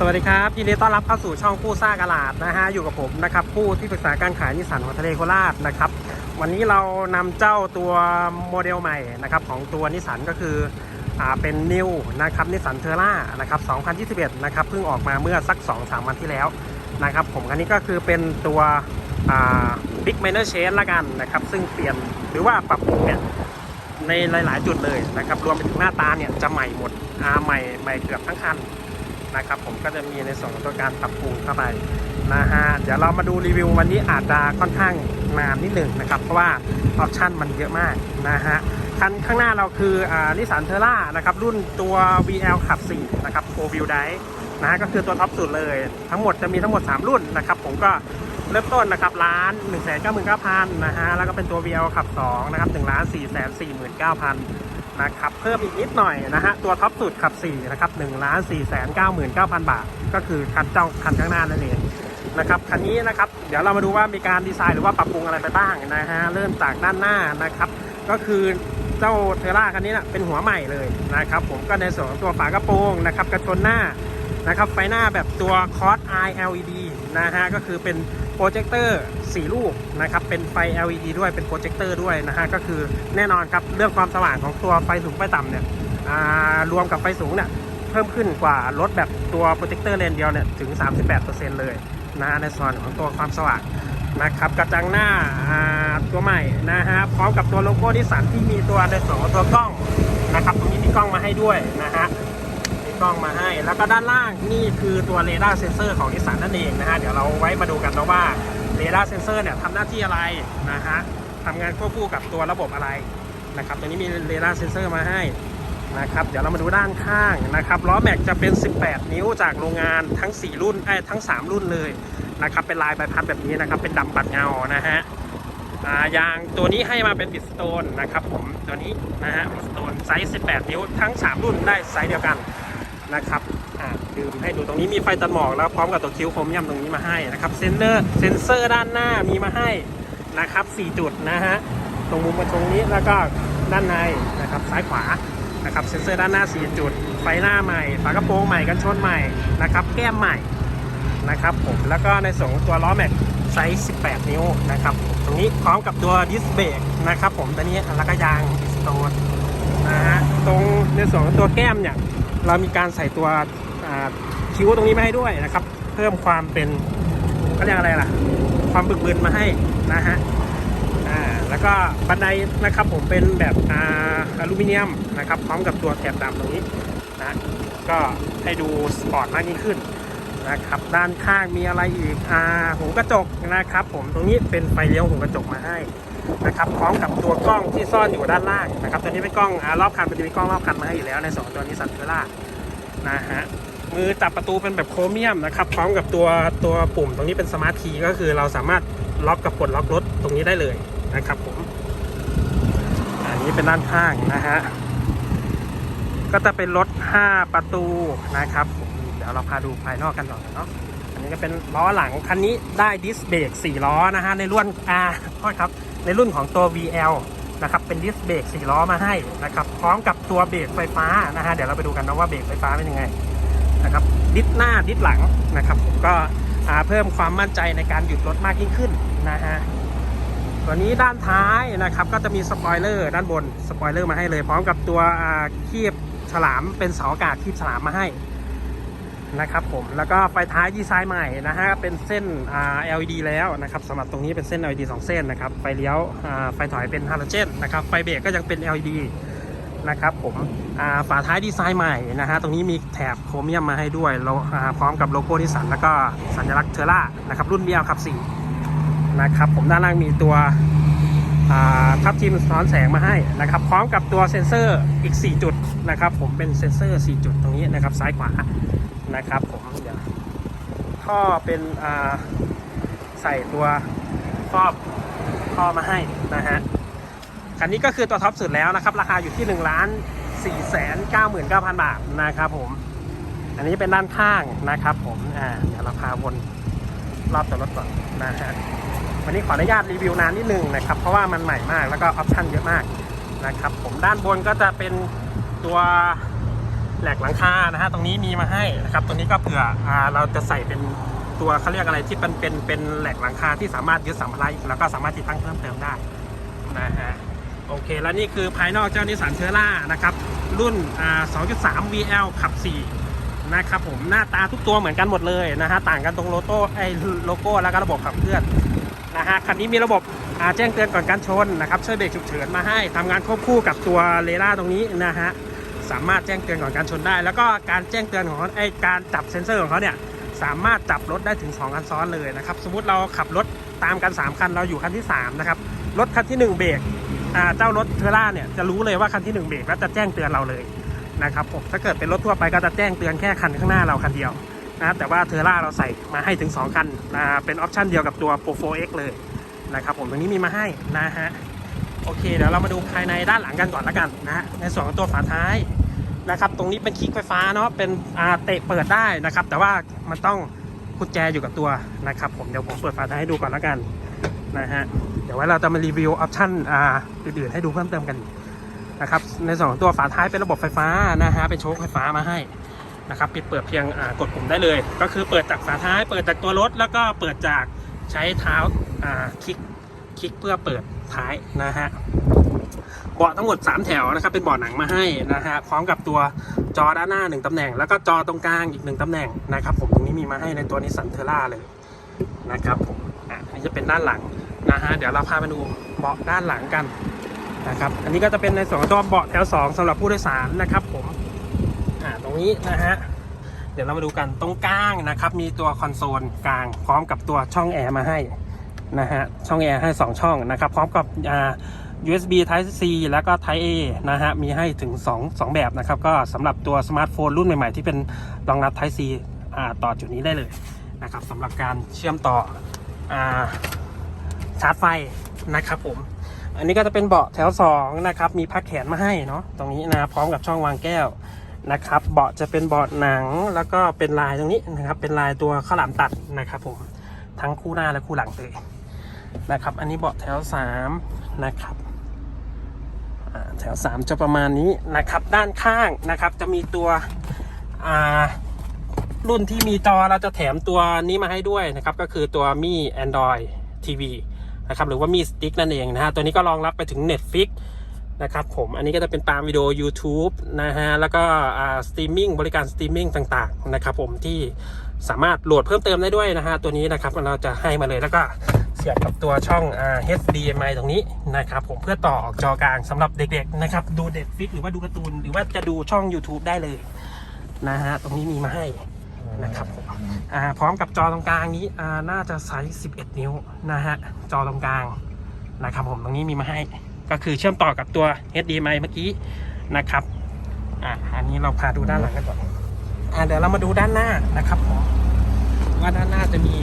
สวัสดีครับยินดีต้อนรับเข้าสู่ช่องผู้ซ่ากลาดนะฮะอยู่กับผมนะครับผู้ที่ปรึกษาการขายนิสสันของทะเลโคราชนะครับวันนี้เรานำเจ้าตัวโมเดลใหม่นะครับของตัวนิสสันก็คืออ่าเป็นนิวนะครับนิสสันเทอร่านะครับ2021นะครับเพิ่งออกมาเมื่อสัก 2-3 วันที่แล้วนะครับผมอันนี้ก็คือเป็นตัวบิ๊กไมเนอร์เชนละกันนะครับซึ่งเปลี่ยนหรือว่าปรับปรุงเนี่ยในหลาย ๆ จุดเลยนะครับรวมไปถึงหน้าตาเนี่ยจะใหม่หมดอ่าใหม่ใหม่เกือบทั้งคัน นะครับ ผมก็จะมีในส่วนของตัวการปรับปรุงเข้าไปนะฮะเดี๋ยวเรามาดูรีวิววันนี้อาจจะค่อนข้างนานนิดหนึ่งนะครับ เพราะว่าออปชันมันเยอะมากนะฮะคันข้างหน้าเราคืออ่านิสสันเทอร่านะครับรุ่นตัว VL ขับ 4 นะครับ4 wheel drive นะฮะก็คือตัวท็อปสุดเลย ทั้งหมดจะมีทั้งหมด 3 รุ่นนะครับ ผมก็เริ่มต้นนะครับล้าน1 9 9 0 0 0นะฮะแล้วก็เป็นตัว VL ขับ 2 นะครับ1ล้าน4 4 9 0 0 0 นะครับเพิ่มอีกนิดหน่อยนะฮะตัวท็อปสุดขับ4นะครับ1ล้าน4 9 9 0 0 บาท ก็คือคันเจ้าคันข้างหน้านั่นเองนะครับคันนี้นะครับเดี๋ยวเรามาดูว่ามีการดีไซน์หรือว่าปรับปรุงอะไรไปบ้างนะฮะเริ่มจากด้านหน้านะครับก็คือเจ้าเทอร่าคันนี้นะเป็นหัวใหม่เลยนะครับผมก็ในส่วนของตัวฝากระโปรงนะครับกระชนหน้านะครับไฟหน้าแบบตัว Cross Eye LED นะฮะก็คือเป็น โปรเจคเตอร์4ลูกนะครับเป็นไฟ LED ด้วยเป็นโปรเจคเตอร์ด้วยนะฮะก็คือแน่นอนครับเรื่องความสว่างของตัวไฟสูงไฟต่ำเนี่ยรวมกับไฟสูงเนี่ยเพิ่มขึ้นกว่ารถแบบตัวโปรเจคเตอร์เลนเดียวเนี่ยถึง 38%เลยนะฮะในส่วนของตัวความสว่างนะครับกระจังหน้าตัวใหม่นะฮะพร้อมกับตัวโลโก้นิสันที่มีตัวในส่วนของตัวกล้องนะครับตรงนี้มีกล้องมาให้ด้วยนะฮะ กล้องมาให้ แล้วก็ด้านล่างนี่คือตัวเรดาร์เซนเซอร์ของนิสสันนั่นเองนะฮะเดี๋ยวเราไว้มาดูกันนะว่าเรดาร์เซนเซอร์เนี่ยทำหน้าที่อะไรนะฮะทำงานควบคู่กับตัวระบบอะไรนะครับตัวนี้มีเรดาร์เซนเซอร์มาให้นะครับเดี๋ยวเรามาดูด้านข้างนะครับล้อแม็กจะเป็น 18 นิ้วจากโรงงานทั้ง 4 รุ่นไอ้ทั้ง 3 รุ่นเลยนะครับเป็นลายใบพัดแบบนี้นะครับเป็นดำปัดเงานะฮะยางตัวนี้ให้มาเป็นบิสโตนนะครับผมตัวนี้นะฮะบิสโตนไซส์ 18 นิ้วทั้ง 3 รุ่นได้ไซส์เดียวกัน นะครับอ่าดื่มให้ดูตรงนี้มีไฟตัดหมอกแล้วพร้อมกับตัวคิ้วโครเมียมตรงนี้มาให้นะครับเซนเซอร์เซนเซอร์ด้านหน้ามีมาให้นะครับ 4 จุดนะฮะตรงมุมมาตรงนี้แล้วก็ด้านในนะครับซ้ายขวานะครับเซนเซอร์ด้านหน้า 4 จุด ไฟหน้าใหม่ ฝากระโปรงใหม่กันชนใหม่นะครับแก้มใหม่นะครับผมแล้วก็ในส่วนของตัวล้อแม็กไซส์ 18 นิ้วนะครับตรงนี้พร้อมกับตัวดิสเบรกนะครับผมตัวนี้แล้วก็ยางดิสโตนนะฮะตรงในส่วนของตัวแก้มเนี่ย เรามีการใส่ตัวคิ้วตรงนี้มาให้ด้วยนะครับ เพิ่มความเป็นเขาเรียกอะไรล่ะ ความบึกบึนมาให้นะฮะอ่าแล้วก็บันไดนะครับผมเป็นแบบอาอลูมิเนียมนะครับ พร้อมกับตัวแถบดำตรงนี้นะก็ให้ดูสปอร์ตมากยิ่งขึ้นนะครับด้านข้างมีอะไรอีกอ่าหูกระจกนะครับ ผมตรงนี้เป็นไฟเลี้ยวหูกระจกมาให้ นะครับพร้อมกับตัวกล้องที่ซ่อนอยู่ด้านล่างนะครับตัวนี้เป็นกล้องอรอบคันมันจะมีกล้องรอบคันมาให้อยู่แล้วในสองตัวนี้สันเทอร่านะฮะมือจับประตูเป็นแบบโครเมียมนะครับพร้อมกับตัวตัวปุ่มตรงนี้เป็นสมาร์ทคีย์ก็คือเราสามารถล็อกกับกดล็อกรถตรงนี้ได้เลยนะครับผมอันนี้เป็นด้านข้างนะฮะก็จะเป็นรถ 5 ประตูนะครับผมเดี๋ยวเราพาดูภายนอกกันหน่อยเนาะอันนี้ก็เป็นล้อหลังคันนี้ได้ดิสเบรก4ล้อนะฮะในรุ่นอ่าโทษครับ ในรุ่นของตัว VL นะครับเป็นดิสเบรก4ล้อมาให้นะครับพร้อมกับตัวเบรกไฟฟ้านะฮะเดี๋ยวเราไปดูกันนะว่าเบรกไฟฟ้าเป็นยังไงนะครับดิสหน้าดิสหลังนะครับผมก็อ่าเพิ่มความมั่นใจในการหยุดรถมากยิ่งขึ้นนะฮะตัวนี้ด้านท้ายนะครับก็จะมีสปอยเลอร์ด้านบนสปอยเลอร์มาให้เลย พร้อมกับตัวคีบฉลามเป็นเสาอากาศคีบฉลามมาให้ นะครับผมแล้วก็ไฟท้ายดีไซน์ใหม่นะฮะเป็นเส้น LED แล้วนะครับสำหรับตรงนี้เป็นเส้น LED 2 เส้นนะครับไฟเลี้ยวไฟถอยเป็นฮาโลเจนนะครับไฟเบรกก็ยังเป็น LED นะครับผมฝาท้ายดีไซน์ใหม่นะฮะตรงนี้มีแถบโครเมียมมาให้ด้วยพร้อมกับโลโก้นิสสันแล้วก็สัญลักษณ์เทอร่านะครับรุ่น BL ขับ4นะครับผมด้านล่างมีตัว ทับทิมสะท้อนแสงมาให้นะครับ พร้อมกับตัวเซ็นเซอร์อีก 4 จุดนะครับ ผมเป็นเซ็นเซอร์ 4 จุดตรงนี้นะครับ ซ้ายขวานะครับผมเดี๋ยวท่อเป็นใส่ตัวครอบท่อมาให้นะฮะคันนี้ก็คือตัวท็อปสุดแล้วนะครับ ราคาอยู่ที่1นึ่งล้านสี่แสนเก้าหมื่นเก้าพันบาทนะครับผม อันนี้เป็นด้านข้างนะครับผมอ่าเดี๋ยวเราพาวนรอบตัวรถก่อนนะฮะ วันนี้ขออนุญาตรีวิวนานนิดนึงนะครับ เพราะว่ามันใหม่มากแล้วก็ออปชั่นเยอะมากนะครับ ผมด้านบนก็จะเป็นตัวแหลกหลังคานะฮะตรงนี้มีมาให้นะครับตรงนี้ก็เผื่ออเราจะใส่เป็นตัวเขาเรียกอะไรที่เป็นเป็นเป็นแหลกหลังคาที่สามารถยึดสัมภาระอีกแล้วก็สามารถติดตั้งเพิ่มเติมได้นะฮะโอเค แล้วนี่คือภายนอกเจ้านิสสันเทอร่านะครับรุ่นอ่า2.3 VL ขับ 4 นะครับผมหน้าตาทุกตัวเหมือนกันหมดเลยนะฮะต่างกันตรงโลโก้ไอ้โลโก้แล้วก็ระบบขับเคลื่อน นะฮะคันนี้มีระบบแจ้งเตือนก่อนการชนนะครับช่วยเบรกฉุกเฉินมาให้ทำงานควบคู่กับตัวเรดาร์ตรงนี้นะฮะสามารถแจ้งเตือนก่อนการชนได้ แล้วก็การแจ้งเตือนของเขาไอการจับเซ็นเซอร์ของเขาเนี่ยสามารถจับรถได้ถึง 2 คันซ้อนเลยนะครับ สมมติเราขับรถตามกัน 3 คันเราอยู่คันที่ 3 นะครับ รถคันที่ 1 เบรกเจ้ารถเทอร่าเนี่ยจะรู้เลยว่าคันที่ 1 เบรกแล้วจะแจ้งเตือนเราเลยนะครับผมถ้าเกิดเป็นรถทั่วไปก็จะแจ้งเตือนแค่คันข้างหน้าเราคันเดียว นะครับแต่ว่าเทอร่าเราใส่มาให้ถึง 2 คันนะเป็นออปชันเดียวกับตัว Pro 4X เลยนะครับผมตรงนี้มีมาให้นะฮะโอเคเดี๋ยวเรามาดูภายในด้านหลังกันก่อนละกันนะฮะในส่วนของตัวฝาท้ายนะครับตรงนี้เป็นคลิกไฟฟ้าเนาะเป็นอาเตะเปิดได้นะครับ แต่ว่ามันต้องกุญแจอยู่กับตัวนะครับผมเดี๋ยวผมเปิดฝาท้ายให้ดูก่อนละกันนะฮะเดี๋ยวไว้เราจะมารีวิวออปชันอ่าอื่นๆให้ดูเพิ่มเติมกันนะครับในส่วนของตัวฝาท้ายเป็นระบบไฟฟ้านะฮะเป็นโชคไฟฟ้ามาให้ นะครับปิดเปิดเพียงกดปุ่มได้เลย ก็คือเปิดจากฝาท้าย เปิดจากตัวรถ แล้วก็เปิดจากใช้เท้าคลิกคลิกเพื่อเปิดท้ายนะฮะเบาะทั้งหมด 3 แถวนะครับเป็นเบาะหนังมาให้นะฮะพร้อมกับตัวจอด้านหน้า 1ตำแหน่ง แล้วก็จอตรงกลางอีก 1ตำแหน่งนะครับผมตรงนี้มีมาให้ในตัวนิสสันเทอร่าเลยนะครับผมอะอันนี้จะเป็นด้านหลังนะฮะเดี๋ยวเราพาไปดูเบาะด้านหลังกันนะครับอันนี้ก็จะเป็นในส่วนของตัวเบาะแถว 2สำหรับผู้โดยสารนะครับผม นี้นะฮะ เดี๋ยวเรามาดูกันตรงกลางนะครับ มีตัวคอนโซลกลางพร้อมกับตัวช่องแอร์มาให้นะฮะ ช่องแอร์ให้ 2 ช่องนะครับ พร้อมกับ USB Type C แล้วก็ Type A นะฮะ มีให้ถึง 2 2 แบบนะครับ ก็สำหรับตัวสมาร์ทโฟนรุ่นใหม่ ๆ ที่เป็นรองรับ Type C ต่อจุดนี้ได้เลยนะครับสำหรับการเชื่อมต่ออชาร์จไฟนะครับผม อันนี้ก็จะเป็นเบาะแถว2นะครับ มีพักแขนมาให้เนาะ ตรงนี้นะพร้อมกับช่องวางแก้ว นะครับ เบาะจะเป็นเบาะหนังแล้วก็เป็นลายตรงนี้นะครับ เป็นลายตัวข้าวหลามตัดนะครับผม ทั้งคู่หน้าและคู่หลังเลยนะครับ อันนี้เบาะแถว 3 นะครับแถว 3 จะประมาณนี้นะครับ ด้านข้างนะครับ จะมีตัวอ่ารุ่นที่มีจอเราจะแถมตัวนี้มาให้ด้วยนะครับ ก็คือตัวมี Android TV นะครับ หรือว่ามีสติ๊กนั่นเองนะฮะ ตัวนี้ก็รองรับไปถึง Netflix นะครับผมอันนี้ก็จะเป็นตามวิดีโอ YouTube นะฮะแล้วก็สตรีมมิ่งบริการสตรีมมิ่งต่างๆนะครับผมที่สามารถโหลดเพิ่มเติมได้ด้วยนะฮะตัวนี้นะครับเราจะให้มาเลยแล้วก็เสียบกับตัวช่อง HDMI ตรงนี้นะครับผมเพื่อต่อออกจอกลางสำหรับเด็กๆนะครับดู Netflix หรือว่าดูการ์ตูนหรือว่าจะดูช่อง YouTube ได้เลยนะฮะตรงนี้มีมาให้นะครับผมอ่าพร้อมกับจอตรงกลางนี้อ่าน่าจะไซส์ 11 นิ้วนะฮะจอตรงกลางนะครับผมตรงนี้มีมาให้ ก็คือเชื่อมต่อกับตัว HDMI เมื่อกี้นะครับอ่าอันนี้เราพาดูด้านหลังกันก่อนอ่าเดี๋ยวเรามาดูด้านหน้านะครับผมว่าด้านหน้าจะมี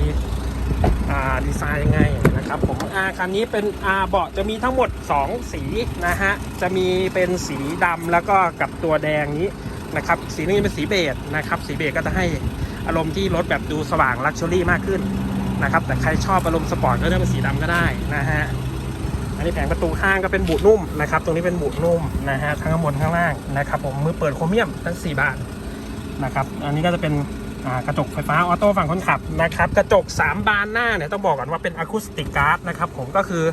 อ่าดีไซน์ยังไงนะครับผมอ่าคันนี้เป็นอ่าเบาะจะมีทั้งหมด 2 สีนะฮะจะมีเป็นสีดำแล้วก็กับตัวแดงนี้นะครับสีนี้เป็นสีเบจนะครับสีเบจก็จะให้อารมณ์ที่รถแบบดูสว่างลักชัวรี่มากขึ้นนะครับแต่ใครชอบอารมณ์สปอร์ตก็เลือกเป็นสีดำก็ได้นะฮะ อันนี้แผงประตูข้างก็เป็นบูดนุ่มนะครับ ตรงนี้เป็นบูดนุ่มนะฮะทั้งข้างบนข้างล่างนะครับ ผมมือเปิดโครเมียมทั้ง4บานนะครับ อันนี้ก็จะเป็นกระจกไฟฟ้าออโต้ฝั่งคนขับนะครับ กระจก 3 บานหน้าเนี่ยต้องบอกก่อนว่าเป็นอะคูสติกการ์ดนะครับผมก็คือ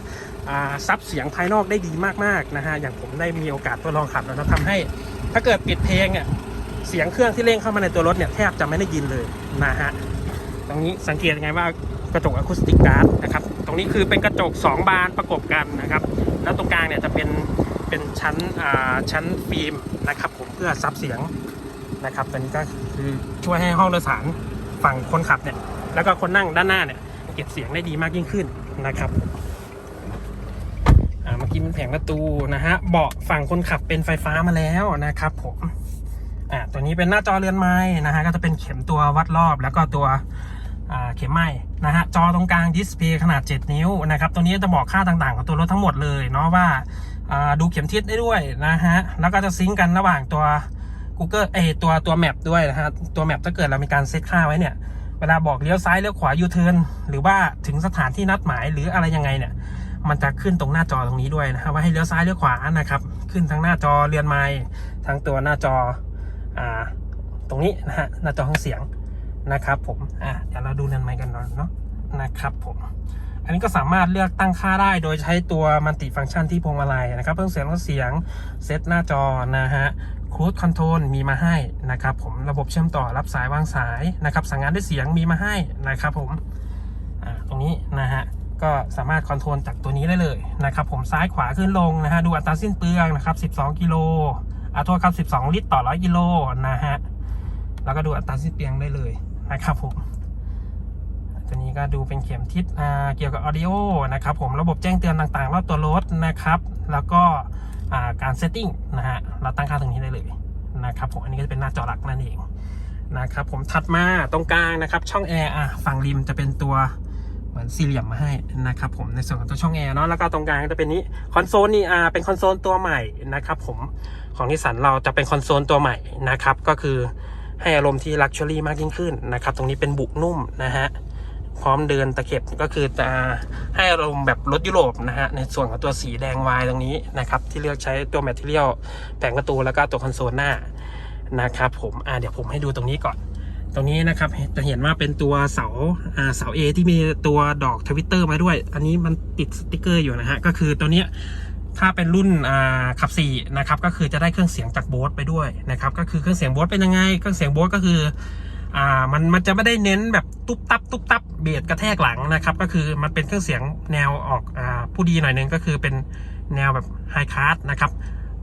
ซับเสียงภายนอกได้ดีมากๆนะฮะอย่างผมได้มีโอกาสทดลองขับแล้วทำให้ถ้าเกิดปิดเพลงเนี่ยเสียงเครื่องที่เร่งเข้ามาในตัวรถเนี่ยแทบจะไม่ได้ยินเลยนะฮะตรงนี้สังเกตยังไงว่ากระจกอะคูสติกการ์ดนะครับ รงนี้คือเป็นกระจก 2 บานประกบกันนะครับ แล้วตรงกลางเนี่ยจะเป็นเป็นชั้นอ่าชั้นฟิล์มนะครับ ผมเพื่อซับเสียงนะครับตัวนี้ก็คือช่วยให้ห้องโดยสารฝั่งคนขับเนี่ย แล้วก็คนนั่งด้านหน้าเนี่ยเก็บเสียงได้ดีมากยิ่งขึ้นนะครับอ่าเมื่อกี้เป็นแผงประตูนะฮะเบาะฝั่งคนขับเป็นไฟฟ้ามาแล้วนะครับผมอ่าตัวนี้เป็นหน้าจอเรือนไม้นะฮะก็จะเป็นเข็มตัววัดรอบแล้วก็ตัวอ่าเข็มไม้ นะฮะจอตรงกลางดิสเพย์ขนาด 7 นิ้วนะครับตัวนี้จะบอกค่าต่างๆ ของตัวรถทั้งหมดเลยเนาะว่าดูเข็มทิศได้ด้วยนะฮะแล้วก็จะซิงกันระหว่างตัว Google เอตัวตัวแมปด้วยนะฮะตัวแมปถ้าเกิดเรามีการเซตค่าไว้เนี่ยเวลาบอกเลี้ยวซ้ายเลี้ยวขวายูเทิร์นหรือว่าถึงสถานที่นัดหมายหรืออะไรยังไงเนี่ยมันจะขึ้นตรงหน้าจอตรงนี้ด้วยนะครับว่าให้เลี้ยวซ้ายเลี้ยวขวานะครับ ขึ้นทั้งหน้าจอเรือนไม้ทั้งตัวหน้าจออตรงนี้นะฮะหน้าจอห้องเสียง นะครับผมอะเดี๋ยวเราดูนันไมค์กันหน่อยเนาะนะครับผมอันนี้ก็สามารถเลือกตั้งค่าได้โดยใช้ตัวมัลติฟังก์ชันที่พวงมาลัยนะครับ เพิ่มเสียงลดเสียงเซตหน้าจอนะฮะคูดคอนโทรลมีมาให้นะครับผมระบบเชื่อมต่อรับสายวางสายนะครับสั่งงานด้วยเสียงมีมาให้นะครับผมอ่าตรงนี้นะฮะก็สามารถคอนโทรลจากตัวนี้ได้เลยนะครับผมซ้ายขวาขึ้นลงนะฮะดูอัตราสิ้นเปลืองนะครับ 12 กิโลอ่าโทษครับ 12 ลิตรต่อ 100 กิโลนะฮะแล้วก็ดูอัตราสิ้นเปลืองได้เลย นะครับผมตัวนี้ก็ดูเป็นเข็มทิศเกี่ยวกับออดิโอนะครับผมระบบแจ้งเตือนต่างๆ รอบตัวรถนะครับ แล้วก็การเซตติ้งนะฮะเราตั้งค่าตรงนี้ได้เลยนะครับผมอันนี้ก็จะเป็นหน้าจอหลักนั่นเองนะครับผมถัดมาตรงกลางนะครับช่องแอร์อะฝั่งริมจะเป็นตัวเหมือนสี่เหลี่ยมมาให้นะครับผมในส่วนของตัวช่องแอร์เนาะแล้วก็ตรงกลางจะเป็นนี้คอนโซลนี่อ่าเป็นคอนโซลตัวใหม่นะครับผมของนิสสันเราจะเป็นคอนโซลตัวใหม่นะครับก็คือ ให้อารมณ์ที่ลักชัวรี่มากยิ่งขึ้นนะครับ ตรงนี้เป็นบุกนุ่มนะฮะพร้อมเดินตะเข็บก็คือจะให้อารมณ์แบบรถยุโรปนะฮะในส่วนของตัวสีแดงวายตรงนี้นะครับ ที่เลือกใช้ตัวแมทเทียลแผงประตูแล้วก็ตัวคอนโซลหน้านะครับผมอ่าเดี๋ยวผมให้ดูตรงนี้ก่อน ตรงนี้นะครับจะเห็นว่าเป็นตัวเสาอ่าเสา A ที่มีตัวดอกทวิตเตอร์มาด้วย อันนี้มันติดสติกเกอร์อยู่นะฮะก็คือตัวเนี้ย ถ้าเป็นรุ่นอ่าขับ4นะครับก็คือจะได้เครื่องเสียงจากโบสไปด้วยนะครับก็คือเครื่องเสียงโบสเป็นยังไง เครื่องเสียงโบสก็คืออ่ามันมันจะไม่ได้เน้นแบบตุ๊บตับตุ๊บตับเบียดกระแทกหลังนะครับก็คือมันเป็นเครื่องเสียงแนวออกอ่าผู้ดีหน่อยนึงก็คือเป็นแนวแบบไฮคาร์ดนะครับ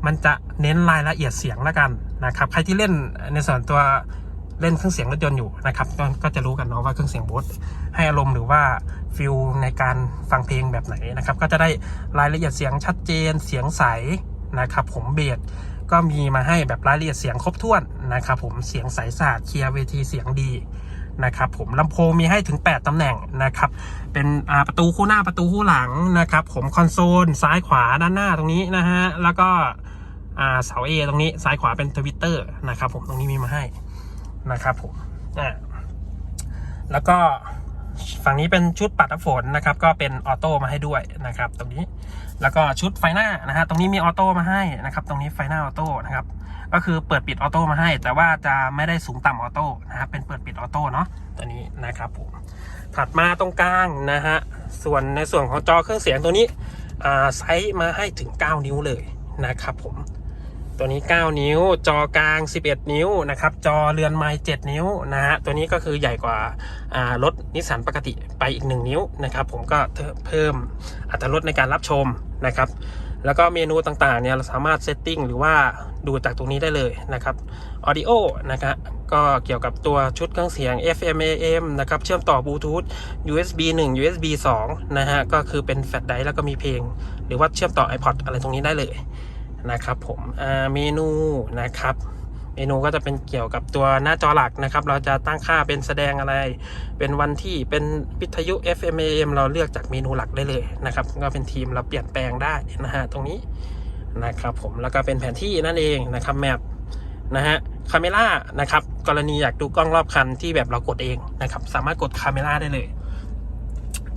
มันจะเน้นรายละเอียดเสียงแล้วกันนะครับใครที่เล่นในส่วนตัว เล่นเครื่องเสียงรถยนต์อยู่นะครับก็ก็จะรู้กันเนาะว่าเครื่องเสียงโบสให้อารมณ์หรือว่าฟิลในการฟังเพลงแบบไหนนะครับ ก็จะได้รายละเอียดเสียงชัดเจนเสียงใสนะครับ ผมเบียดก็มีมาให้แบบรายละเอียดเสียงครบถ้วนนะครับ ผมเสียงใสสะอาดเคลียร์เวทีเสียงดีนะครับผมลำโพงมีให้ถึง 8ตำแหน่งนะครับ เป็นประตูคู่หน้าประตูคู่หลังนะครับ ผมคอนโซลซ้ายขวาด้านหน้าตรงนี้นะฮะแล้วก็เสาเอตรงนี้ซ้ายขวาเป็นทวิตเตอร์นะครับ ผมตรงนี้มีมาให้ นะครับผมอ่าแล้วก็ฝั่งนี้เป็นชุดปัดน้ำฝนนะครับ ก็เป็นออโต้มาให้ด้วยนะครับ ตรงนี้แล้วก็ชุดไฟหน้านะฮะตรงนี้มีออโต้มาให้นะครับ ตรงนี้ไฟหน้าออโต้นะครับ ก็คือเปิดปิดออโต้มาให้ แต่ว่าจะไม่ได้สูงต่ำออโต้นะครับเป็นเปิดปิดออโต้เนาะตัวนี้นะครับผมถัดมาตรงกลางนะฮะส่วนในส่วนของจอเครื่องเสียงตัวนี้ไซส์มาให้ถึง 9 นิ้วเลยนะครับผม ตัวนี้ 9 นิ้ว จอกลาง 11 นิ้วนะครับ จอเรือนไม้7นิ้วนะฮะ ตัวนี้ก็คือใหญ่กว่าอ่ารถนิสสันปกติไปอีก 1 นิ้วนะครับ ผมก็เพิ่มอัตราลดในการรับชมนะครับ แล้วก็เมนูต่างๆเนี่ยเราสามารถเซตติ้งหรือว่าดูจากตรงนี้ได้เลยนะครับ Audio นะครับก็เกี่ยวกับตัวชุดเครื่องเสียง FM AM นะครับ เชื่อมต่อบลูทูธ USB 1 USB 2 นะฮะ ก็คือเป็นแฟลชไดร์แล้วก็มีเพลง หรือว่าเชื่อมต่อ iPod อะไรตรงนี้ได้เลย นะครับผมเมนูนะครับ เมนูก็จะเป็นเกี่ยวกับตัวหน้าจอหลักนะครับ เราจะตั้งค่าเป็นแสดงอะไร เป็นวันที่เป็นวิทยุ FM AM เราเลือกจากเมนูหลักได้เลยนะครับ ก็เป็นทีมเราเปลี่ยนแปลงได้นะฮะตรงนี้นะครับผมแล้วก็เป็นแผนที่นั่นเองนะครับแมปนะฮะคาเมล่านะครับกรณีอยากดูกล้องรอบคันที่แบบเรากดเองนะครับ สามารถกดคาเมล่าได้เลย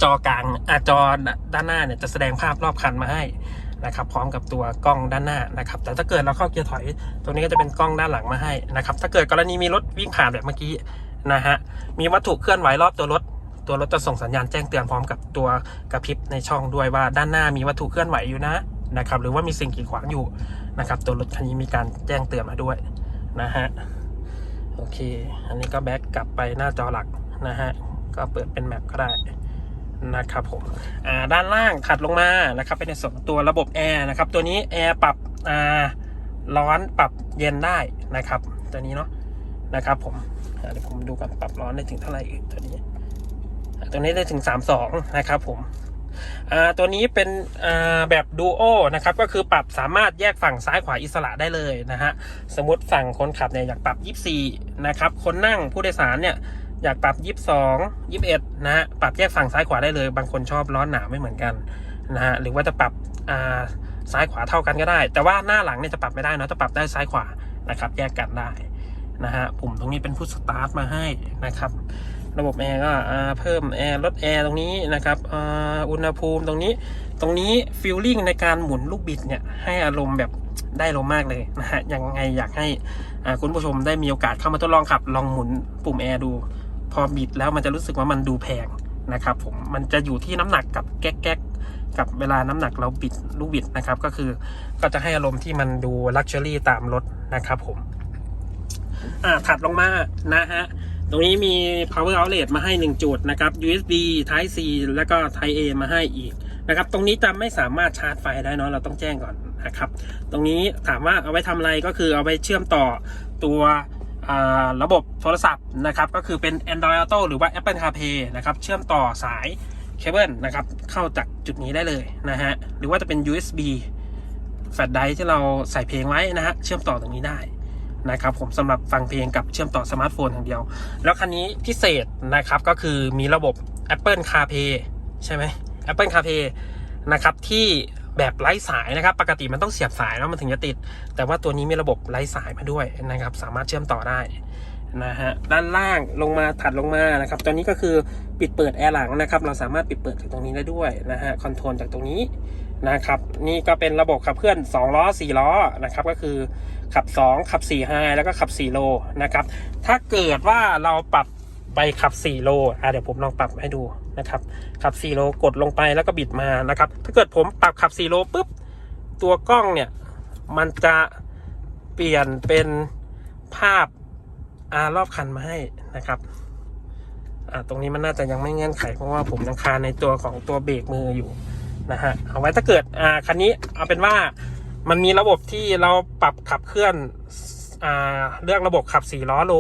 จอกลางอจอด้านหน้าเนี่ยจะแสดงภาพรอบคันมาให้ นะครับพร้อมกับตัวกล้องด้านหน้านะครับแต่ถ้าเกิดเราเข้าเกียร์ถอยตรงนี้ก็จะเป็นกล้องด้านหลังมาให้นะครับถ้าเกิดกรณีมีรถวิ่งผ่านแบบเมื่อกี้นะฮะมีวัตถุเคลื่อนไหวรอบตัวรถตัวรถจะส่งสัญญาณแจ้งเตือนพร้อมกับตัวกระพริบในช่องด้วยว่าด้านหน้ามีวัตถุเคลื่อนไหวอยู่นะนะครับหรือว่ามีสิ่งกีดขวางอยู่นะครับตัวรถคันนี้มีการแจ้งเตือนมาด้วยนะฮะโอเค อันนี้ก็แบ็กกลับไปหน้าจอหลักนะฮะก็เปิดเป็นแมปก็ได้ นะครับผมด้านล่างถัดลงมานะครับเป็นในส่วนตัวระบบแอร์นะครับตัวนี้แอร์ปรับร้อนปรับเย็นได้นะครับ ตัวนี้เนาะนะครับผมเดี๋ยวผมดูกันปรับร้อนได้ถึงเท่าไหร่ตัวนี้ ตัวนี้ได้ถึง 32 นะครับผมตัวนี้เป็นแบบดูโอนะครับก็คือปรับสามารถแยกฝั่งซ้ายขวาอิสระได้เลยนะฮะสมมติฝั่งคนขับเนี่ยอยากปรับ 24 นะครับคนนั่งผู้โดยสารเนี่ย อยากปรับ 22 21 นะฮะ ปรับแยกฝั่งซ้ายขวาได้เลย บางคนชอบร้อนหนาวไม่เหมือนกันนะฮะ หรือว่าจะปรับอ่าซ้ายขวาเท่ากันก็ได้ แต่ว่าหน้าหลังเนี่ยจะปรับไม่ได้นะจะปรับได้ซ้ายขวา นะครับ แยกกันได้นะฮะ ปุ่มตรงนี้เป็นพุทสตาร์ทมาให้นะครับ ระบบแอร์ก็เพิ่มแอร์ลดแอร์ตรงนี้นะครับอ,อุณหภูมิตรงนี้ ตรงนี้ฟิลลิ่งในการหมุนลูกบิดเนี่ยให้อารมณ์แบบได้ลมมากเลยนะฮะยังไงอยากให้คุณผู้ชมได้มีโอกาสเข้ามาทดลองขับ ลองหมุนปุ่มแอร์ดู พอบิดแล้วมันจะรู้สึกว่ามันดูแพงนะครับผมมันจะอยู่ที่น้ำหนักกับแก๊กแก๊กกับเวลาน้ำหนักเราบิดลูกบิดนะครับ ก็คือก็จะให้อารมณ์ที่มันดูลักชัวรี่ตามรถนะครับผมอ่าถัดลงมานะฮะตรงนี้มี power outlet มาให้ 1 จุดนะครับ USB Type C แล้วก็ Type A มาให้อีกนะครับ ตรงนี้จะไม่สามารถชาร์จไฟได้เนอะเราต้องแจ้งก่อนนะครับ ตรงนี้ถามว่าเอาไว้ทำอะไรก็คือเอาไว้เชื่อมต่อตัว ระบบโทรศัพท์นะครับก็คือเป็น Android Auto หรือว่า Apple CarPlay นะครับเชื่อมต่อสายเคเบิลนะครับเข้าจากจุดนี้ได้เลยนะฮะหรือว่าจะเป็น USB แฟลชไดร์ที่เราใส่เพลงไว้นะฮะเชื่อมต่อตรงนี้ได้นะครับผมสำหรับฟังเพลงกับเชื่อมต่อสมาร์ทโฟนอย่างเดียว แล้วคันนี้พิเศษนะครับก็คือมีระบบ Apple CarPlay ใช่ไหม Apple CarPlay นะครับที่ แบบไร้สายนะครับ ปกติมันต้องเสียบสายแล้วมันถึงจะติด แต่ว่าตัวนี้มีระบบไร้สายมาด้วยนะครับ สามารถเชื่อมต่อได้นะฮะด้านล่างลงมาถัดลงมานะครับตัวนี้ก็คือปิดเปิดแอร์หลังนะครับ เราสามารถปิดเปิดจากตรงนี้ได้ด้วยนะฮะคอนโทรลจากตรงนี้นะครับ นี่ก็เป็นระบบขับเคลื่อน 2 ล้อ 4 ล้อนะครับ ก็คือขับ 2 ขับ4 high แล้วก็ขับ4โลนะครับ ถ้าเกิดว่าเราปรับ ไปขับ 4 โลอะเดี๋ยวผมลองปรับให้ดูนะครับ ขับ 4 โลกดลงไปแล้วก็บิดมานะครับ ถ้าเกิดผมปรับขับ 4 โลปุ๊บ ตัวกล้องเนี่ย มันจะเปลี่ยนเป็นภาพอารอบคันมาให้นะครับอ่าตรงนี้มันน่าจะยังไม่เงื่อนไขเพราะว่าผมยังคาในตัวของตัวเบรกมืออยู่นะฮะ เอาไว้ถ้าเกิดอ่าคันนี้เอาเป็นว่ามันมีระบบที่เราปรับขับเคลื่อนอ่าเลือกระบบขับ 4 ล้อโล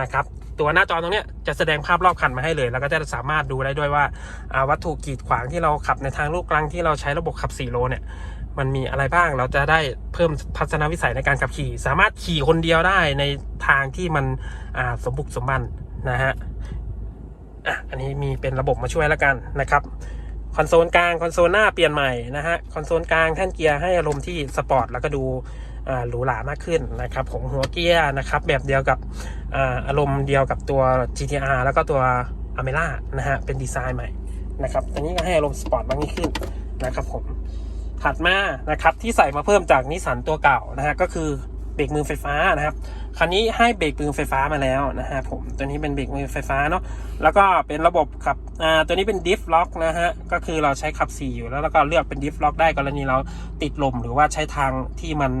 นะครับ ตัวหน้าจอตรงนี้จะแสดงภาพรอบคันมาให้เลย แล้วก็จะสามารถดูได้ด้วยว่าวัตถุกีดขวางที่เราขับในทางลูกกลางที่เราใช้ระบบขับ4โลเนี่ยมันมีอะไรบ้างเราจะได้เพิ่มทัศนวิสัยในการขับขี่ สามารถขี่คนเดียวได้ในทางที่มันสมบุกสมบันนะฮะอะอันนี้มีเป็นระบบมาช่วยแล้วกันนะครับคอนโซลกลางคอนโซลหน้าเปลี่ยนใหม่นะฮะคอนโซลกลางแท่นเกียร์ให้อารมณ์ที่สปอร์ตแล้วก็ดู หรูหรามากขึ้นนะครับผมหัวเกียร์นะครับแบบเดียวกับอารมณ์เดียวกับตัว GTR แล้วก็ตัว a m e r a นะฮะเป็นดีไซน์ใหม่นะครับอันนี้ก็ให้อารมณ์สปอร์ตมากยิ่งขึ้นนะครับผมถัดมานะครับที่ใส่มาเพิ่มจากนิสสันตัวเก่านะฮะก็คือเบรกมือไฟฟ้านะครับคันนี้ให้เบรกมือไฟฟ้ามาแล้วนะฮะผมตัวนี้เป็นเบรกมือไฟฟ้าเนาะแล้วก็เป็นระบบขับอ่าตัวนี้เป็นดิฟล็อกนะฮะก็คือเราใช้ขับ4อยู่แล้วแล้วก็เลือกเป็นดิฟล็อกได้กรณีเราติดลมหรือว่าใช้ทางที่มัน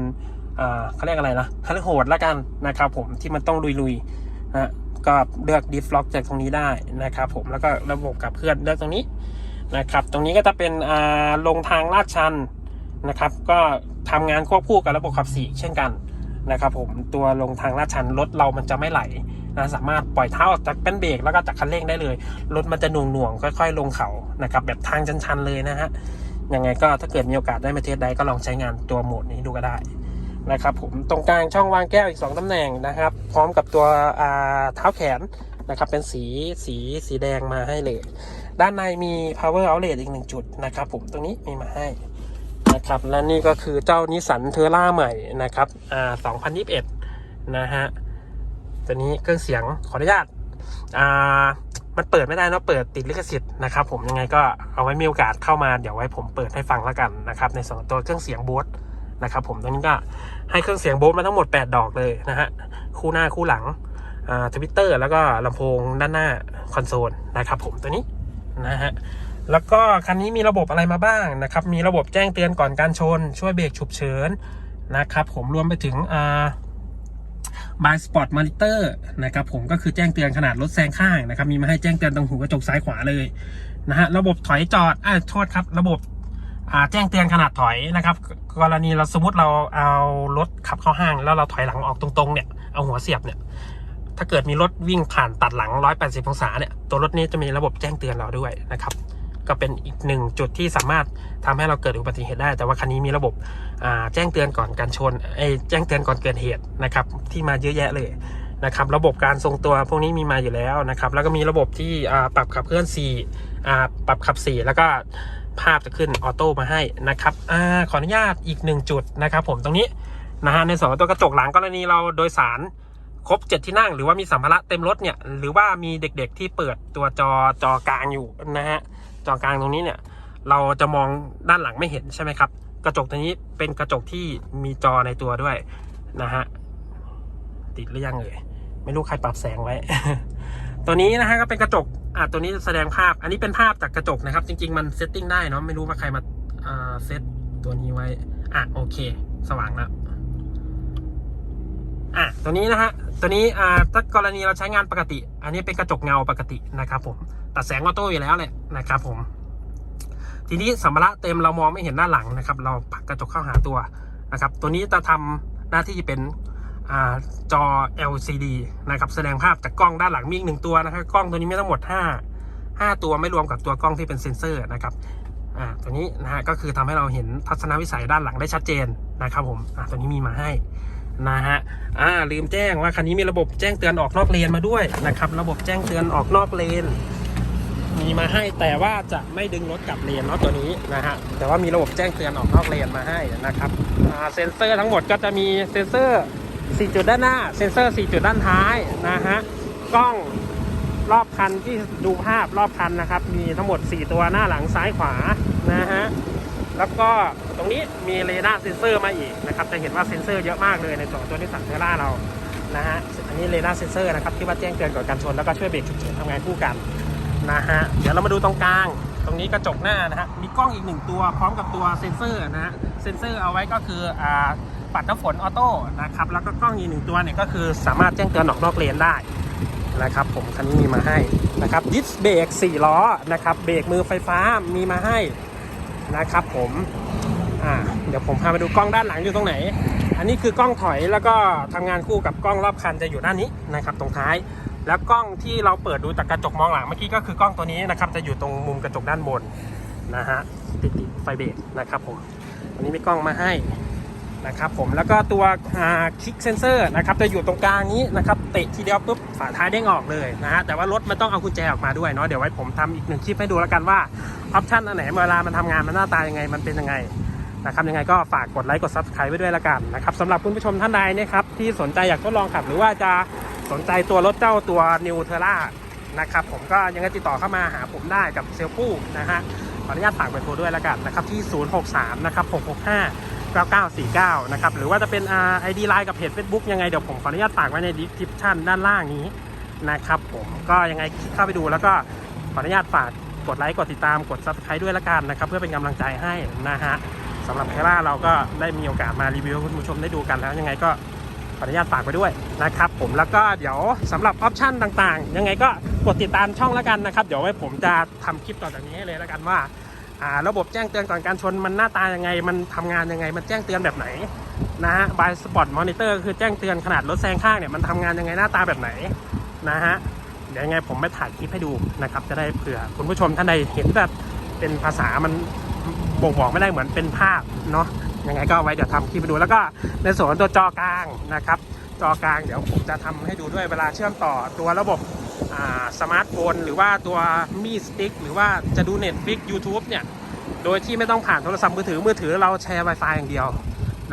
เขาเรียกอะไรนะเขาเรียกโหดละกันนะครับผมที่มันต้องลุยๆนะก็เลือกดิฟล็อกจากตรงนี้ได้นะครับผมแล้วก็ระบบขับเคลื่อนเลือกตรงนี้นะครับ ตรงนี้ก็จะเป็นอ่าลงทางลาดชันนะครับ ก็ทำงานควบคู่กับระบบขับสี่เช่นกันนะครับผมตัวลงทางลาดชันรถเรามันจะไม่ไหลนะสามารถปล่อยเท้าออกจากเป็นเบรกแล้วก็จากคันเร่งได้เลยรถมันจะหน่วงหน่วงๆค่อย ๆ ลงเขานะครับแบบทางชันๆเลยนะฮะยังไงก็ถ้าเกิดมีโอกาสได้มาเทสได้ก็ลองใช้งานตัวโหมดนี้ดูก็ได้ นะครับผมตรงกลางช่องวางแก้วอีก 2ตำแหน่งนะครับ พร้อมกับตัวเท้าแขนนะครับเป็นสีสีสีแดงมาให้เลย ด้านในมี power outlet อีกหนึ่งจุดนะครับผมตรงนี้มีมาให้นะครับและนี่ก็คือเจ้านิสันเทอร่าใหม่นะครับอ่า2021 นะฮะตัวนี้เครื่องเสียงขออนุญาตอ่ามันเปิดไม่ได้นอะเปิดติดลิขสิทธิ์นะครับผมยังไงก็เอาไว้มีโอกาสเข้ามาเดี๋ยวไว้ผมเปิดให้ฟังแล้วกันนะครับในส่วนของตัวเครื่องเสียงโบส นะครับผมตรงนี้ก็ให้เครื่องเสียงโบสมาทั้งหมด 8 ดอกเลยนะฮะคู่หน้าคู่หลังอ่าทวิตเตอร์แล้วก็ลำโพงด้านหน้าคอนโซลนะครับผมตัวนี้นะฮะแล้วก็คันนี้มีระบบอะไรมาบ้างนะครับมีระบบแจ้งเตือนก่อนการชน ช่วยเบรกฉุกเฉินนะครับผมรวมไปถึงอ่า by spot monitor นะครับผมก็คือแจ้งเตือนขนาดรถแซงข้างนะครับมีมาให้แจ้งเตือนตรงหูกระจกซ้ายขวาเลยนะฮะระบบถอยจอดอ่าโทษครับ ระบบ แจ้งเตือนขนาดถอยนะครับ กรณีเราสมมติเราเอารถขับเข้าห้าง แล้วเราถอยหลังออกตรงๆเนี่ยเอาหัวเสียบเนี่ยถ้าเกิดมีรถวิ่งผ่านตัดหลัง 180 องศาเนี่ยตัวรถนี้จะมีระบบแจ้งเตือนเราด้วยนะครับก็เป็นอีกหนึ่งจุดที่สามารถทำให้เราเกิดอุบัติเหตุได้ แต่ว่าคันนี้มีระบบแจ้งเตือนก่อนการชนไอ้แจ้งเตือนก่อนเกิดเหตุนะครับที่มาเยอะแยะเลยนะครับระบบการทรงตัวพวกนี้มีมาอยู่แล้วนะครับแล้วก็มีระบบที่ปรับขับเคลื่อน4อ่ปรับขับ 4 แล้วก็ ภาพจะขึ้นออโต้มาให้นะครับอาขออนุญาตอีกหนึ่งจุดนะครับผมตรงนี้นะฮะในส่วนของตัวกระจกหลังกรณีเราโดยสารครบเจ็ดที่นั่ง หรือว่ามีสัมภาระเต็มรถเนี่ยหรือว่ามีเด็กๆที่เปิดตัวจอจอกลางอยู่นะฮะจอกลางตรงนี้เนี่ยเราจะมองด้านหลังไม่เห็นใช่ไหมครับ กระจกตัวนี้เป็นกระจกที่มีจอในตัวด้วยนะฮะติดหรือยังเอ่ยไม่รู้ใครปรับแสงไว้ ตัวนี้นะฮะก็เป็นกระจกอะตัวนี้แสดงภาพ อันนี้เป็นภาพจากกระจกนะครับ จริง ๆ มันเซตติ้งได้เนาะไม่รู้ว่าใครมาอ่าเซตตัวนี้ไว้ อะโอเค สว่างแล้วอะตัวนี้นะฮะตัวนี้อ่าถ้ากรณีเราใช้งานปกติ อันนี้เป็นกระจกเงาปกตินะครับ ผมตัดแสงออโต้อยู่แล้วแหละนะครับ ผม ทีนี้สัมภาระเต็มเรามองไม่เห็นด้านหลังนะครับ เราผลักกระจกเข้าหาตัวนะครับ ตัวนี้จะทำหน้าที่เป็น จอ LCD นะครับแสดงภาพจากกล้องด้านหลังมีอีกหนึ่งตัวนะครับกล้องตัวนี้มีทั้งหมด 5 5 ตัวไม่รวมกับตัวกล้องที่เป็นเซ็นเซอร์นะครับอ่าตัวนี้นะฮะก็คือทำให้เราเห็นทัศนวิสัยด้านหลังได้ชัดเจนนะครับผมอ่าตัวนี้มีมาให้นะฮะอ่าลืมแจ้งว่าคันนี้มีระบบแจ้งเตือนออกนอกเลนมาด้วยนะครับระบบแจ้งเตือนออกนอกเลน มีมาให้แต่ว่าจะไม่ดึงรถกลับเลนเนาะตัวนี้นะฮะแต่ว่ามีระบบแจ้งเตือนออกนอกเลนมาให้นะครับอ่าเซ็นเซอร์ทั้งหมดก็จะมีเซ็นเซอร์ 4 จุดด้านหน้า เซ็นเซอร์ 4 จุดด้านท้ายนะฮะ กล้องรอบคันที่ดูภาพรอบคันนะครับ มีทั้งหมด 4 ตัวหน้าหลังซ้ายขวานะฮะ แล้วก็ตรงนี้มีเรดาร์เซ็นเซอร์มาอีกนะครับ จะเห็นว่าเซ็นเซอร์เยอะมากเลยในตัวตัวนิสสันเทล่าเรา นะฮะ อันนี้เรดาร์เซ็นเซอร์นะครับที่ว่าแจ้งเตือนก่อนการชนแล้วก็ช่วยเบรกฉุกเฉินทำงานคู่กันนะฮะ เดี๋ยวเรามาดูตรงกลาง ตรงนี้กระจกหน้านะฮะ มีกล้องอีกหนึ่งตัวพร้อมกับตัวเซ็นเซอร์นะฮะ เซ็นเซอร์เอาไว้ก็คืออ่า ปัดน้ำฝนออโต้นะครับแล้วก็กล้องอีกหนึ่งตัวเนี่ยก็คือสามารถแจ้งเตือนออกนอกเลนได้นะครับผมคันนี้มีมาให้นะครับดิสเบรก4ล้อนะครับเบรกมือไฟฟ้ามีมาให้นะครับผมอ่าเดี๋ยวผมพาไปดูกล้องด้านหลังอยู่ตรงไหน อันนี้คือกล้องถอยแล้วก็ทำงานคู่กับกล้องรอบคันจะอยู่ด้านนี้นะครับตรงท้าย แล้วกล้องที่เราเปิดดูจากกระจกมองหลังเมื่อกี้ก็คือกล้องตัวนี้นะครับจะอยู่ตรงมุมกระจกด้านบนนะฮะติดติดไฟเบรกนะครับผมอันนี้มีกล้องมาให้ นะครับผมแล้วก็ตัวคลิกเซนเซอร์นะครับจะอยู่ตรงกลางนี้นะครับเตะทีเดียวปุ๊บฝาท้ายเด้งออกเลยนะฮะแต่ว่ารถมันต้องเอากุญแจออกมาด้วยเนาะเดี๋ยวไว้ผมทำอีกหนึ่งคลิปให้ดูแล้วกันว่าออปชันอันไหนเวลามันทำงานมันหน้าตายังไงมันเป็นยังไงนะครับยังไงก็ฝากกดไลค์กด Subscribe ไว้ด้วยละกันนะครับสำหรับคุณผู้ชมท่านใดนะครับที่สนใจอยากทดลองขับ หรือว่าจะสนใจตัวรถเจ้าตัว New t e r r a นะครับผมก็ยังไงติดต่อเข้ามาหาผมได้กับเซลฟูนะฮะขออนุญาตฝากเบอร์โทรด้วยละกันนะครับที่ 063นะครับ665 9949 นะครับ หรือว่าจะเป็นไอดีไลน์กับเพจ Facebook ยังไงเดี๋ยวผมขออนุญาตฝากไว้ในดีคริปชันด้านล่างนี้นะครับผมก็ยังไงเข้าไปดูแล้วก็ขออนุญาตฝากกดไลค์กดติดตามกด Subscribe ด้วยละกันนะครับ เพื่อเป็นกำลังใจให้นะฮะสำหรับเทล่าเราก็ได้มีโอกาสมารีวิวคุณผู้ชมได้ดูกันแล้วยังไงก็ขออนุญาตฝากไปด้วยนะครับผมแล้วก็เดี๋ยวสำหรับออปชันต่างๆ ยังไงก็กดติดตามช่องแล้วกันนะครับ เดี๋ยวไว้ผมจะทำคลิปต่อจากนี้ให้เลยแล้วกันว่า อ่าระบบแจ้งเตือนก่อนการชนมันหน้าตายังไง มันทำงานยังไง มันแจ้งเตือนแบบไหนนะฮะบายสปอตมอนิเตอร์คือแจ้งเตือนขนาดรถแซงข้างเนี่ยมันทำงานยังไงหน้าตาแบบไหนนะฮะเดี๋ยวยังไงผมไปถ่ายคลิปให้ดูนะครับ จะได้เผื่อคุณผู้ชมท่านใดเห็นแบบเป็นภาษามันบ่งบอกไม่ได้เหมือนเป็นภาพเนาะยังไงก็ไว้เดี๋ยวทำคลิปไปดูแล้วก็ในส่วนตัวจอกลางนะครับ จอกลางเดี๋ยวผมจะทำให้ดูด้วยเวลาเชื่อมต่อตัวระบบ สมาร์ทโฟน หรือว่าตัวมีสติ๊กหรือว่าจะดู Netflix YouTube เนี่ย โดยที่ไม่ต้องผ่านโทรศัพท์มือถือมือถือเราแชร์ Wi-Fi อย่างเดียว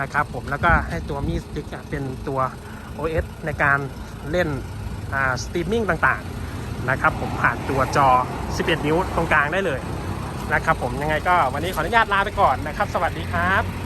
นะครับผมแล้วก็ให้ตัวมีสติ๊กเป็นตัว OS ในการเล่นสตรีมมิ่งต่างๆนะครับผมผ่านตัวจอ 11 นิ้วตรงกลางได้เลยนะครับผมยังไงก็วันนี้ขออนุญาตลาไปก่อนนะครับ สวัสดีครับ